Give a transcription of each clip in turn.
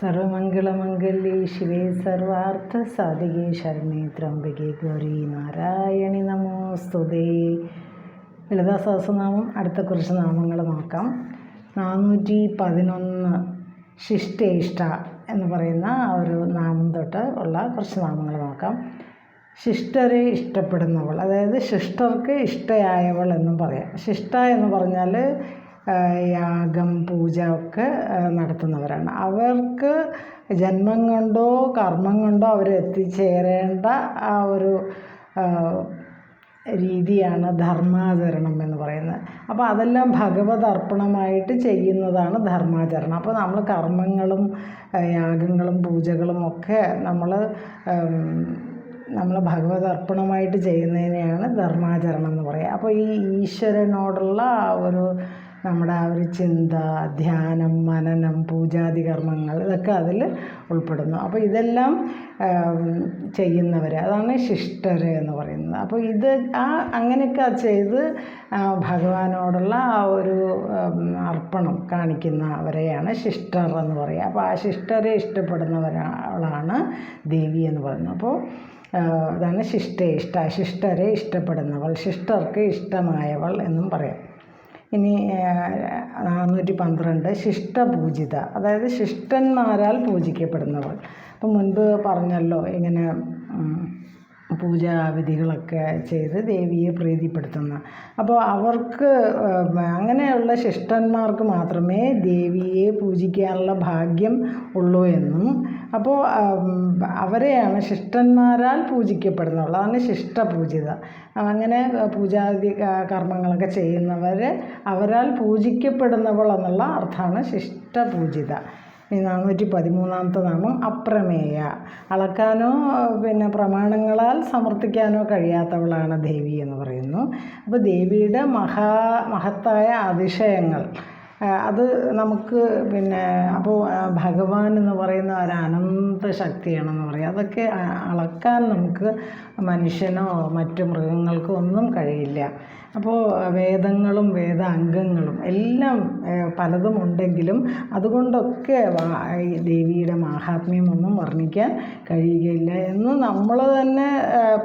സർവമംഗളമംഗല്യേ ശിവേ സർവാർത്ഥ സാധികേ ശരണേ ത്രംബകേ ഗൗരി നാരായണി നമോസ്തുതേ. ലളിതാ സഹസ്രനാമം അടുത്ത കുറച്ച് നാമങ്ങൾ നോക്കാം. നാനൂറ്റി പതിനൊന്ന് ശിഷ്ടേഷ്ട എന്ന് പറയുന്ന ഒരു നാമം തൊട്ട് ഉള്ള കുറച്ച് നാമങ്ങൾ നോക്കാം. ശിഷ്ടരെ ഇഷ്ടപ്പെടുന്നവൾ. അതായത് ശിഷ്ടർക്ക് ഇഷ്ടയായവൾ എന്നും പറയാം. ശിഷ്ട എന്ന് പറഞ്ഞാൽ യാഗം പൂജ ഒക്കെ നടത്തുന്നവരാണ്. അവർക്ക് ജന്മം കൊണ്ടോ കർമ്മം കൊണ്ടോ അവർ എത്തിച്ചേരേണ്ട ആ ഒരു രീതിയാണ് ധർമാചരണം എന്ന് പറയുന്നത്. അപ്പോൾ അതെല്ലാം ഭഗവത് അർപ്പണമായിട്ട് ചെയ്യുന്നതാണ് ധർമാചരണം. അപ്പോൾ നമ്മൾ കർമ്മങ്ങളും യാഗങ്ങളും പൂജകളും ഒക്കെ നമ്മൾ നമ്മൾ ഭഗവത് അർപ്പണമായിട്ട് ചെയ്യുന്നതിനെയാണ് ധർമാചരണം എന്ന് പറയുക. അപ്പോൾ ഈ ഈശ്വരനോടുള്ള ഒരു നമ്മുടെ ആ ഒരു ചിന്ത ധ്യാനം മനനം പൂജാതി കർമ്മങ്ങൾ ഇതൊക്കെ അതിൽ ഉൾപ്പെടുന്നു. അപ്പോൾ ഇതെല്ലാം ചെയ്യുന്നവർ അതാണ് ശിഷ്ടർ എന്ന് പറയുന്നത്. അപ്പോൾ ഇത് ആ അങ്ങനെയൊക്കെ ചെയ്ത് ഭഗവാനോടുള്ള ആ ഒരു അർപ്പണം കാണിക്കുന്നവരെയാണ് ശിഷ്ടർ എന്ന് പറയുക. അപ്പോൾ ആ ശിഷ്ടരെ ഇഷ്ടപ്പെടുന്നവരാളാണ് ദേവി എന്ന് പറയുന്നത്. അപ്പോൾ അതാണ് ശിഷ്ടേ ഇഷ്ട ശിഷ്ടരെ ഇഷ്ടപ്പെടുന്നവൾ ശിഷ്ടർക്ക് ഇഷ്ടമായവൾ എന്നും പറയാം. ഇനി നാനൂറ്റി പന്ത്രണ്ട് ശിഷ്ടപൂജിത. അതായത് ശിഷ്ടന്മാരാൽ പൂജിക്കപ്പെടുന്നവൾ. അപ്പം മുൻപ് പറഞ്ഞല്ലോ ഇങ്ങനെ പൂജാവിധികളൊക്കെ ചെയ്ത് ദേവിയെ പ്രീതിപ്പെടുത്തുന്ന. അപ്പോൾ അവർക്ക് അങ്ങനെയുള്ള ശിഷ്ടന്മാർക്ക് മാത്രമേ ദേവിയെ പൂജിക്കാനുള്ള ഭാഗ്യം ഉള്ളൂ എന്നും. അപ്പോൾ അവരെയാണ് ശിഷ്ടന്മാരാൽ പൂജിക്കപ്പെടുന്നുള്ളത് അതാണ് ശിഷ്ടപൂജിത. അങ്ങനെ പൂജാതി കർമ്മങ്ങളൊക്കെ ചെയ്യുന്നവർ അവരാൽ പൂജിക്കപ്പെടുന്നവൾ എന്നുള്ള അർത്ഥമാണ് ശിഷ്ടപൂജിത. ഇനി നാനൂറ്റി പതിമൂന്നാമത്തെ നാമം അപ്രമേയ. അളക്കാനോ പിന്നെ പ്രമാണങ്ങളാൽ സമർത്ഥിക്കാനോ കഴിയാത്തവളാണ് ദേവി എന്ന് പറയുന്നു. അപ്പോൾ ദേവിയുടെ മഹാ മഹത്തായ അതിശയങ്ങൾ അത് നമുക്ക് പിന്നെ അപ്പോൾ ഭഗവാൻ എന്ന് പറയുന്ന ഒരു അനന്ത ശക്തിയാണെന്ന് പറയാം. അതൊക്കെ അളക്കാൻ നമുക്ക് മനുഷ്യനോ മറ്റു മൃഗങ്ങൾക്കോ ഒന്നും കഴിയില്ല. അപ്പോൾ വേദങ്ങളും വേദാംഗങ്ങളും എല്ലാം പലതും ഉണ്ടെങ്കിലും അതുകൊണ്ടൊക്കെ ദേവിയുടെ മാഹാത്മ്യമൊന്നും വർണിക്കാൻ കഴിയുകയില്ല എന്ന് നമ്മൾ തന്നെ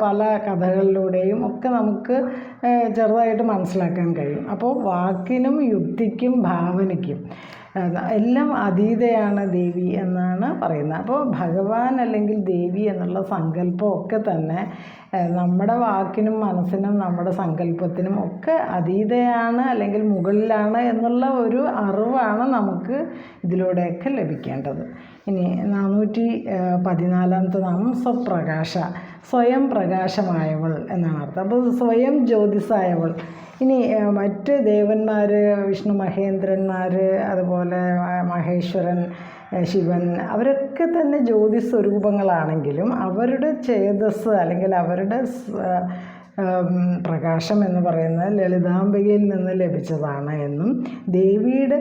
പല കഥകളിലൂടെയും ഒക്കെ നമുക്ക് ചെറുതായിട്ട് മനസ്സിലാക്കാൻ കഴിയും. അപ്പോൾ വാക്കിനും യുക്തിക്കും ഭാവനയ്ക്കും എല്ലാം അതീതയാണ് ദേവി എന്നാണ് പറയുന്നത്. അപ്പോൾ ഭഗവാൻ അല്ലെങ്കിൽ ദേവി എന്നുള്ള സങ്കല്പമൊക്കെ തന്നെ നമ്മുടെ വാക്കിനും മനസ്സിനും നമ്മുടെ സങ്കല്പത്തിനും ഒക്കെ അതീതയാണ് അല്ലെങ്കിൽ മുകളിലാണ് എന്നുള്ള ഒരു അറിവാണ് നമുക്ക് ഇതിലൂടെയൊക്കെ ലഭിക്കേണ്ടത്. ഇനി നാനൂറ്റി പതിനാലാമത്തെ നാമം സ്വപ്രകാശ സ്വയം പ്രകാശമായവൾ എന്നാണ് അർത്ഥം. അപ്പോൾ സ്വയം ജ്യോതിസായവൾ. ഇനി മറ്റ് ദേവന്മാർ വിഷ്ണു മഹേന്ദ്രന്മാർ അതുപോലെ മഹേശ്വരൻ ശിവൻ അവരൊക്കെ തന്നെ ജ്യോതി സ്വരൂപങ്ങളാണെങ്കിലും അവരുടെ ചേതസ് അല്ലെങ്കിൽ അവരുടെ പ്രകാശം എന്ന് പറയുന്നത് ലളിതാംബികയിൽ നിന്ന് ലഭിച്ചതാണ് എന്നും ദേവിയുടെ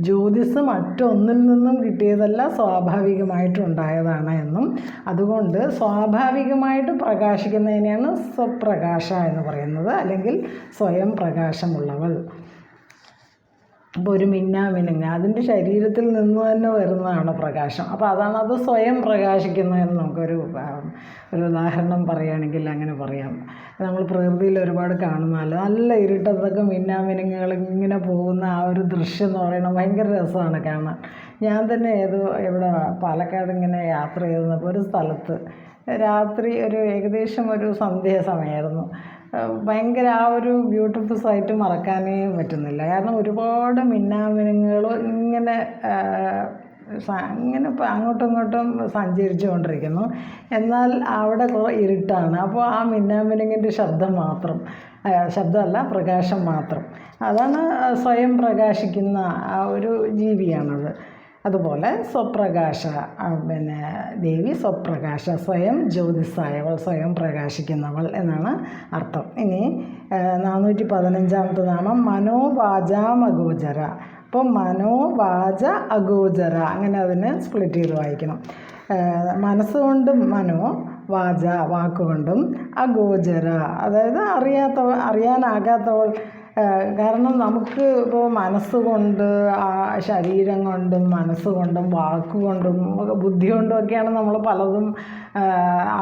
ജ്യോതിസ് മറ്റൊന്നിൽ നിന്നും കിട്ടിയതല്ല സ്വാഭാവികമായിട്ടുണ്ടായതാണ് എന്നും. അതുകൊണ്ട് സ്വാഭാവികമായിട്ട് പ്രകാശിക്കുന്നതിനെയാണ് സ്വപ്രകാശ എന്ന് പറയുന്നത് അല്ലെങ്കിൽ സ്വയം പ്രകാശമുള്ളവൾ അപ്പോൾ ഒരു മിന്നാമിനുങ്ങ. അതിന്റെ ശരീരത്തിൽ നിന്ന് തന്നെ വരുന്നതാണ് പ്രകാശം. അപ്പോൾ അതാണ് അത് സ്വയം പ്രകാശിക്കുന്നതെന്ന് നമുക്കൊരു ഒരു ഉദാഹരണം പറയുകയാണെങ്കിൽ അങ്ങനെ പറയാം. നമ്മൾ പ്രകൃതിയിൽ ഒരുപാട് കാണുന്നതല്ല. നല്ല ഇരുട്ടത്തൊക്കെ മിന്നാമിനുങ്ങുകൾ ഇങ്ങനെ പോകുന്ന ആ ഒരു ദൃശ്യം എന്ന് പറയുന്നത് ഭയങ്കര രസമാണ് കാണാൻ. ഞാൻ തന്നെ ഏതോ ഇവിടെ പാലക്കാട് ഇങ്ങനെ യാത്ര ചെയ്തപ്പോൾ ഒരു സ്ഥലത്ത് രാത്രി ഒരു ഏകദേശം ഒരു സന്ധ്യ സമയമായിരുന്നു. ഭയങ്കര ആ ഒരു ബ്യൂട്ടിഫുൾ സൈറ്റ് മറക്കാനേ പറ്റുന്നില്ല. കാരണം ഒരുപാട് മിന്നാമിനുങ്ങൾ ഇങ്ങനെ അങ്ങനെ അങ്ങോട്ടും ഇങ്ങോട്ടും സഞ്ചരിച്ചു കൊണ്ടിരിക്കുന്നു എന്നാൽ അവിടെ കുറേ ഇരുട്ടാണ്. അപ്പോൾ ആ മിന്നാമിനുങ്ങിന്റെ ശബ്ദം മാത്രം ശബ്ദമല്ല പ്രകാശം മാത്രം. അതാണ് സ്വയം പ്രകാശിക്കുന്ന ആ ഒരു ജീവിയാണത്. അതുപോലെ സ്വപ്രകാശ പിന്നെ ദേവി സ്വപ്രകാശ സ്വയം ജ്യോതിസായവൾ സ്വയം പ്രകാശിക്കുന്നവൾ എന്നാണ് അർത്ഥം. ഇനി നാനൂറ്റി പതിനഞ്ചാമത്തെ നാമം മനോവാചാമഗോചര. അപ്പോൾ മനോവാച അഗോചര അങ്ങനെ അതിനെ സ്പ്ലിറ്റ് ചെയ്ത് വായിക്കണം. മനസ്സുകൊണ്ടും മനോ വാച വാക്കുകൊണ്ടും അഗോചര. അതായത് അറിയാത്തവൾ അറിയാനാകാത്തവൾ കാരണം നമുക്ക് ഇപ്പോൾ മനസ്സുകൊണ്ട് ശരീരം കൊണ്ടും മനസ്സുകൊണ്ടും വാക്കുകൊണ്ടും ബുദ്ധി കൊണ്ടും ഒക്കെയാണ് നമ്മൾ പലതും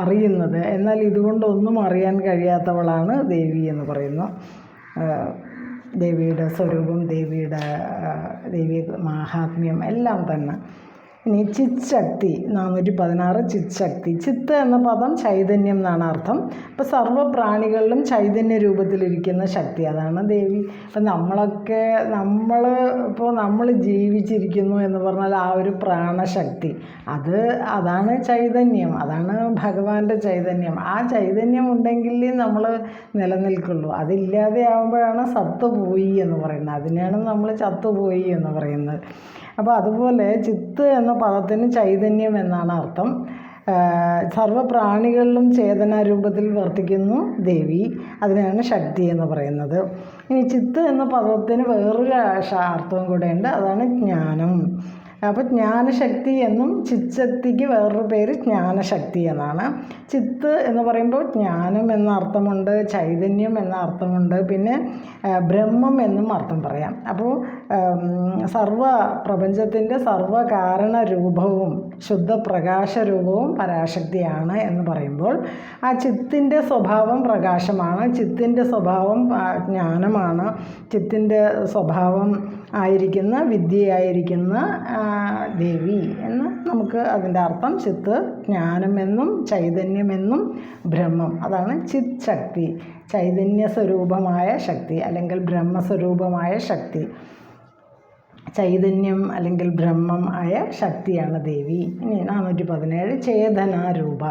അറിയുന്നത്. എന്നാൽ ഇതുകൊണ്ടൊന്നും അറിയാൻ കഴിയാത്തവളാണ് ദേവി എന്ന് പറയുന്നു. ദേവിയുടെ സ്വരൂപം ദേവിയുടെ ദേവി മാഹാത്മ്യം എല്ലാം തന്നെ. ഇനി ചിത് ശക്തി നാനൂറ്റി പതിനാറ് ചിത് ശക്തി ചിത്ത് എന്ന പദം ചൈതന്യം എന്നാണ് അർത്ഥം. ഇപ്പോൾ സർവ പ്രാണികളിലും ചൈതന്യ രൂപത്തിലിരിക്കുന്ന ശക്തി അതാണ് ദേവി. ഇപ്പം നമ്മളൊക്കെ നമ്മൾ ഇപ്പോൾ നമ്മൾ ജീവിച്ചിരിക്കുന്നു എന്ന് പറഞ്ഞാൽ ആ ഒരു പ്രാണശക്തി. അത് അതാണ് ചൈതന്യം. അതാണ് ഭഗവാന്റെ ചൈതന്യം. ആ ചൈതന്യം ഉണ്ടെങ്കിലേ നമ്മൾ നിലനിൽക്കുള്ളൂ. അതില്ലാതെ ആകുമ്പോഴാണ് സത്ത് പോയി എന്ന് പറയുന്നത്. അതിനെയാണ് നമ്മൾ ചത്തുപോയി എന്ന് പറയുന്നത്. അപ്പോൾ അതുപോലെ ചിത്ത് എന്ന പദത്തിന് ചൈതന്യം എന്നാണ് അർത്ഥം. സർവ പ്രാണികളിലും ചേതന രൂപത്തിൽ വർത്തിക്കുന്നു ദേവി. അതിനാണ് ശക്തി എന്ന് പറയുന്നത്. ഇനി ചിത്ത് എന്ന പദത്തിന് വേറൊരു അർത്ഥവും കൂടെയുണ്ട്. അതാണ് ജ്ഞാനം. അപ്പോൾ ജ്ഞാനശക്തി എന്നും ചിത്തശക്തിക്ക് വേറൊരു പേര് ജ്ഞാനശക്തി എന്നാണ്. ചിത്ത് എന്ന് പറയുമ്പോൾ ജ്ഞാനം എന്ന അർത്ഥമുണ്ട് ചൈതന്യം എന്ന അർത്ഥമുണ്ട് പിന്നെ ബ്രഹ്മം എന്നും അർത്ഥം പറയാം. അപ്പോൾ സർവ പ്രപഞ്ചത്തിന്റെ സർവകാരണ രൂപവും ശുദ്ധ പ്രകാശ രൂപവും പരാശക്തിയാണ് എന്ന് പറയുമ്പോൾ ആ ചിത്തിന്റെ സ്വഭാവം പ്രകാശമാണ് ചിത്തിന്റെ സ്വഭാവം ജ്ഞാനമാണ് ചിത്തിന്റെ സ്വഭാവം ആയിരിക്കുന്ന വിദ്യയായിരിക്കുന്ന ദേവി എന്ന് നമുക്ക് അതിന്റെ അർത്ഥം ചിത്ത് ജ്ഞാനമെന്നും ചൈതന്യമെന്നും ബ്രഹ്മം. അതാണ് ചിത് ശക്തി ചൈതന്യ സ്വരൂപമായ ശക്തി അല്ലെങ്കിൽ ബ്രഹ്മസ്വരൂപമായ ശക്തി. ചൈതന്യം അല്ലെങ്കിൽ ബ്രഹ്മം ആയ ശക്തിയാണ് ദേവി. ഇനി നാനൂറ്റി പതിനേഴ് ചേതനാരൂപ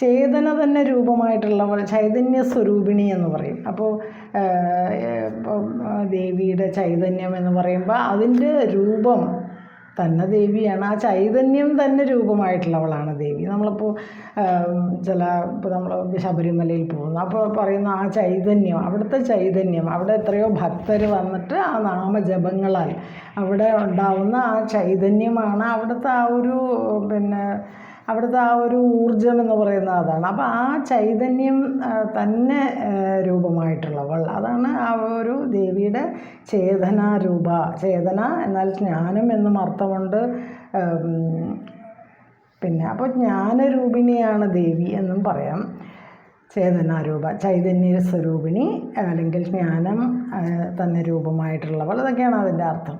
ചേതന തന്നെ രൂപമായിട്ടുള്ളവൾ ചൈതന്യ സ്വരൂപിണി എന്ന് പറയും. അപ്പോൾ ദേവിയുടെ ചൈതന്യം എന്ന് പറയുമ്പോൾ അതിന്റെ രൂപം തന്നെ ദേവിയാണ്. ആ ചൈതന്യം തന്നെ രൂപമായിട്ടുള്ളവളാണ് ദേവി. നമ്മളിപ്പോൾ ചില ഇപ്പോൾ നമ്മൾ ശബരിമലയിൽ പോകുന്നു. അപ്പോൾ പറയുന്ന ആ ചൈതന്യം അവിടുത്തെ ചൈതന്യം അവിടെ എത്രയോ ഭക്തർ വന്നിട്ട് ആ നാമജപങ്ങളാൽ അവിടെ ഉണ്ടാവുന്ന ആ ചൈതന്യമാണ് അവിടുത്തെ ആ ഒരു പിന്നെ അവിടുത്തെ ആ ഒരു ഊർജം എന്ന് പറയുന്നത് അതാണ്. അപ്പോൾ ആ ചൈതന്യം തന്നെ രൂപമായിട്ടുള്ളവൾ. അതാണ് ആ ഒരു ദേവിയുടെ ചേതനാരൂപ ചേതന എന്നാൽ ജ്ഞാനം എന്നും അർത്ഥമുണ്ട്. പിന്നെ അപ്പോൾ ജ്ഞാനരൂപിണിയാണ് ദേവി എന്നും പറയാം. ചേതനാരൂപ ചൈതന്യ സ്വരൂപിണി അല്ലെങ്കിൽ ജ്ഞാനം തന്നെ രൂപമായിട്ടുള്ളവൾ. അതൊക്കെയാണ് അതിന്റെ അർത്ഥം.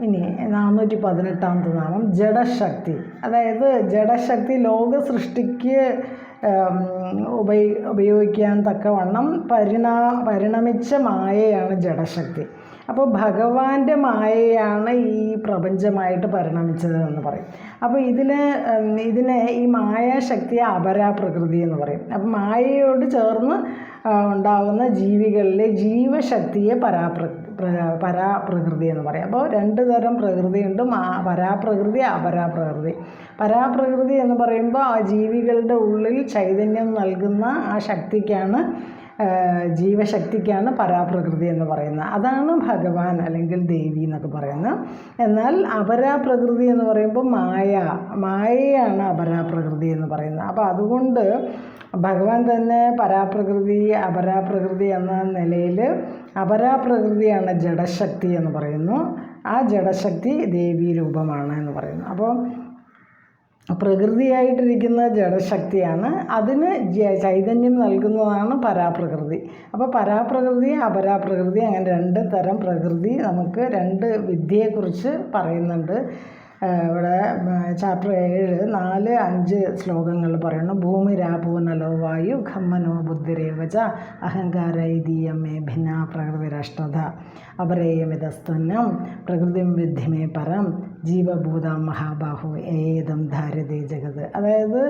ഇനി നാനൂറ്റി പതിനെട്ടാമത്തെ നാമം ജഡശക്തി. അതായത് ജഡശക്തി ലോക സൃഷ്ടിക്ക് ഉം, ഉപയോ ഉപയോഗിക്കാൻ തക്കവണ്ണം പരിണാ പരിണമിച്ച മായയാണ് ജഡശക്തി. അപ്പോൾ ഭഗവാന്റെ മായയാണ് ഈ പ്രപഞ്ചമായിട്ട് പരിണമിച്ചത് എന്ന് പറയും. അപ്പോൾ ഇതിന് ഇതിനെ ഈ മായാശക്തിയെ അപരാപ്രകൃതി എന്ന് പറയും. അപ്പം മായയോട് ചേർന്ന് ഉണ്ടാകുന്ന ജീവികളിലെ ജീവശക്തിയെ പരാപ്ര പ്ര- പരാപ്രകൃതി എന്ന് പറയും. അപ്പോൾ രണ്ട് തരം പ്രകൃതിയുണ്ട് പരാപ്രകൃതി അപരാപ്രകൃതി. പരാപ്രകൃതി എന്ന് പറയുമ്പോൾ ആ ജീവികളുടെ ഉള്ളിൽ ചൈതന്യം നൽകുന്ന ആ ശക്തിക്കാണ് ജീവശക്തിക്കാണ് പരാപ്രകൃതി എന്ന് പറയുന്നത്. അതാണ് ഭഗവാൻ അല്ലെങ്കിൽ ദേവി എന്നൊക്കെ പറയുന്നത്. എന്നാൽ അപരാപ്രകൃതി എന്ന് പറയുമ്പോൾ മായ. മായയാണ് അപരാപ്രകൃതി എന്ന് പറയുന്നത്. അപ്പോൾ അതുകൊണ്ട് ഭഗവാൻ തന്നെ പരാപ്രകൃതി അപരാപ്രകൃതി എന്ന നിലയിൽ അപരാപ്രകൃതിയാണ് ജഡശക്തി എന്ന് പറയുന്നു. ആ ജഡശക്തി ദേവീ രൂപമാണ് എന്ന് പറയുന്നു. അപ്പോൾ പ്രകൃതിയായിട്ടിരിക്കുന്ന ജഡശക്തിയാണ്. അതിന് ചൈതന്യം നൽകുന്നതാണ് പരാപ്രകൃതി. അപ്പോൾ പരാപ്രകൃതി അപരാപ്രകൃതി അങ്ങനെ രണ്ട് തരം പ്രകൃതി നമുക്ക് രണ്ട് വിദ്യയെക്കുറിച്ച് പറയുന്നുണ്ട്. ഇവിടെ ചാപ്റ്റർ ഏഴ് നാല് അഞ്ച് ശ്ലോകങ്ങൾ പറയുന്നു. ഭൂമി രാപൂനലോ വായു ഖമ്മനോ ബുദ്ധിരേവച അഹങ്കാര ഇതീയമേ ഭിന്ന പ്രകൃതിരഷ്ടത അപരേയമിതസ്തുന്നം പ്രകൃതിം വിദ്ധിമേ പരം ജീവഭൂത മഹാബാഹു ഏതം ധാരതേ ജഗത്. അതായത്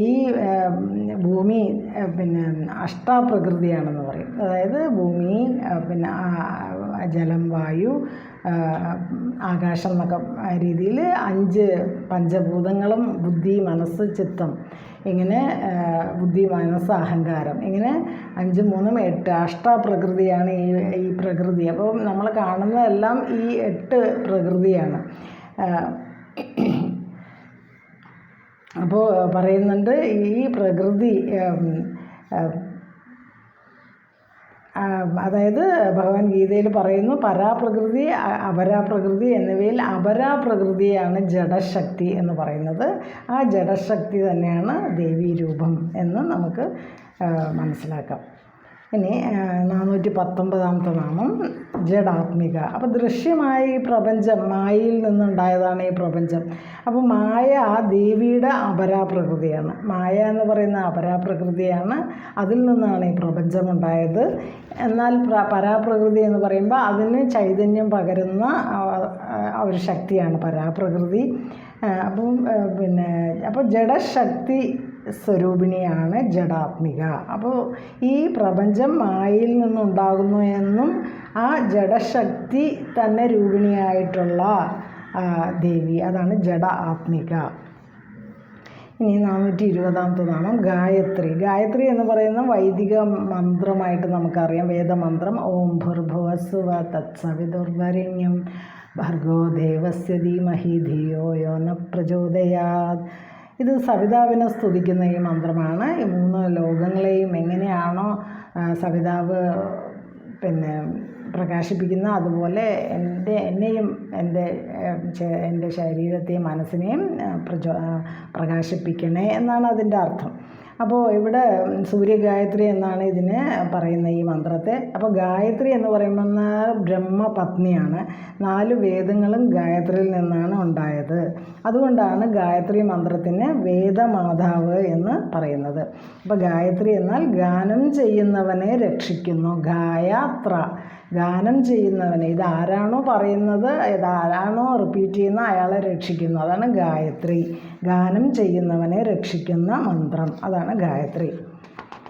ഈ ഭൂമി പിന്നെ അഷ്ടാപ്രകൃതിയാണെന്ന് പറയും. അതായത് ഭൂമി പിന്നെ ജലം വായു ആകാശം എന്നൊക്കെ രീതിയിൽ അഞ്ച് പഞ്ചഭൂതങ്ങളും ബുദ്ധി മനസ്സ് ചിത്തം ഇങ്ങനെ ബുദ്ധി മനസ്സ് അഹങ്കാരം ഇങ്ങനെ അഞ്ച് മൂന്നും എട്ട് അഷ്ടപ്രകൃതിയാണ് ഈ ഈ പ്രകൃതി. അപ്പോൾ നമ്മൾ കാണുന്നതെല്ലാം ഈ എട്ട് പ്രകൃതിയാണ്. അപ്പോൾ പറയുന്നുണ്ട് ഈ പ്രകൃതി അതായത് ഭഗവാൻ ഗീതയിൽ പറയുന്നു പരാപ്രകൃതി അപരാപ്രകൃതി എന്നിവയിൽ അപരാപ്രകൃതിയാണ് ജഡശക്തി എന്ന് പറയുന്നത്. ആ ജഡശക്തി തന്നെയാണ് ദേവീരൂപം എന്ന് നമുക്ക് മനസ്സിലാക്കാം. ഇനി നാനൂറ്റി പത്തൊമ്പതാമത്തെ നാമം ജഡാത്മിക. അപ്പോൾ ദൃശ്യമായ ഈ പ്രപഞ്ചം മായയിൽ നിന്നുണ്ടായതാണ് ഈ പ്രപഞ്ചം. അപ്പോൾ മായ ആ ദേവിയുടെ അപരാപ്രകൃതിയാണ്. മായ എന്ന് പറയുന്ന അപരാപ്രകൃതിയാണ് അതിൽ നിന്നാണ് ഈ പ്രപഞ്ചം ഉണ്ടായത് എന്നാൽ പ്ര പരാപ്രകൃതി എന്ന് പറയുമ്പോൾ അതിന് ചൈതന്യം പകരുന്ന ഒരു ശക്തിയാണ് പരാപ്രകൃതി. അപ്പം പിന്നെ അപ്പോൾ ജഡശക്തി സ്വരൂപിണിയാണ് ജഡാത്മിക. അപ്പോൾ ഈ പ്രപഞ്ചം മായയിൽ നിന്നുണ്ടാകുന്നു എന്നും ആ ജഡശക്തി തന്നെ രൂപിണിയായിട്ടുള്ള ദേവി. അതാണ് ജഡ ആത്മിക. ഇനി നാനൂറ്റി ഇരുപതാമത്തെ നാമം ഗായത്രി. ഗായത്രി എന്ന് പറയുന്ന വൈദിക മന്ത്രമായിട്ട് നമുക്കറിയാം. വേദമന്ത്രം. ഓം ഭുർഭുവസ്വ തത്സവിതുർവരണ്യം ഭർഗോ ദേവസ്യ ധീമഹി ധിയോ യോ ന പ്രചോദയാത്. ഇത് സവിതാവിനെ സ്തുതിക്കുന്ന ഈ മന്ത്രമാണ്. ഈ മൂന്ന് ലോകങ്ങളെയും എങ്ങനെയാണോ സവിതാവ് പിന്നെ പ്രകാശിപ്പിക്കുന്ന അതുപോലെ എന്റെ എന്നെയും എന്റെ എന്റെ ശരീരത്തെയും മനസ്സിനെയും പ്രചോ പ്രകാശിപ്പിക്കണേ എന്നാണ് അതിന്റെ അർത്ഥം. അപ്പോൾ ഇവിടെ സൂര്യഗായത്രി എന്നാണ് ഇതിന് പറയുന്ന ഈ മന്ത്രത്തെ. അപ്പോൾ ഗായത്രി എന്ന് പറയുമ്പോൾ ബ്രഹ്മപത്നിയാണ്. നാല് വേദങ്ങളും ഗായത്രിയിൽ നിന്നാണ് ഉണ്ടായത്. അതുകൊണ്ടാണ് ഗായത്രി മന്ത്രത്തിന് വേദമാതാവ് എന്ന് പറയുന്നത്. അപ്പോൾ ഗായത്രി എന്നാൽ ഗാനം ചെയ്യുന്നവനെ രക്ഷിക്കുന്നു. ഗായാത്ര. ഗാനം ചെയ്യുന്നവനെ. ഇത് ആരാണോ പറയുന്നത്? ഇതാരാണോ റിപ്പീറ്റ് ചെയ്യുന്ന അയാളെ രക്ഷിക്കുന്നു. അതാണ് ഗായത്രി. ഗാനം ചെയ്യുന്നവനെ രക്ഷിക്കുന്ന മന്ത്രം. അതാണ് ഗായത്രി.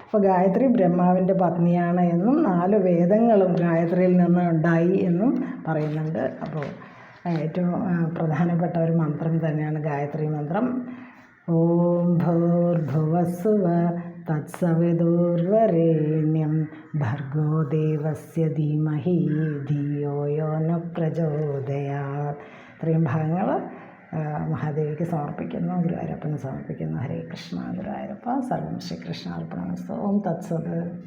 അപ്പോൾ ഗായത്രി ബ്രഹ്മാവിന്റെ പത്നിയാണ് എന്നും നാല് വേദങ്ങളും ഗായത്രിയിൽ നിന്ന് ഉണ്ടായി എന്നും പറയുന്നുണ്ട്. അപ്പോൾ ഏറ്റവും പ്രധാനപ്പെട്ട ഒരു മന്ത്രം തന്നെയാണ് ഗായത്രി മന്ത്രം. ഓം ഭൂർഭുവസ്സുവ തത്സവിദൂർവരേണ്യം ഭർഗോ ദേവസ്യ ധീമഹി ധിയോ യോ ന പ്രചോദയാ ഇത്രയും ഭാഗങ്ങൾ മഹാദേവിക്ക് സമർപ്പിക്കുന്നു ഗുരുവായൂരപ്പന് സമർപ്പിക്കുന്നു. ഹരേ കൃഷ്ണ ഗുരുവായൂരപ്പ. സർവം ശ്രീകൃഷ്ണ അർപ്പണമസ്തു ഓം തത്സത്.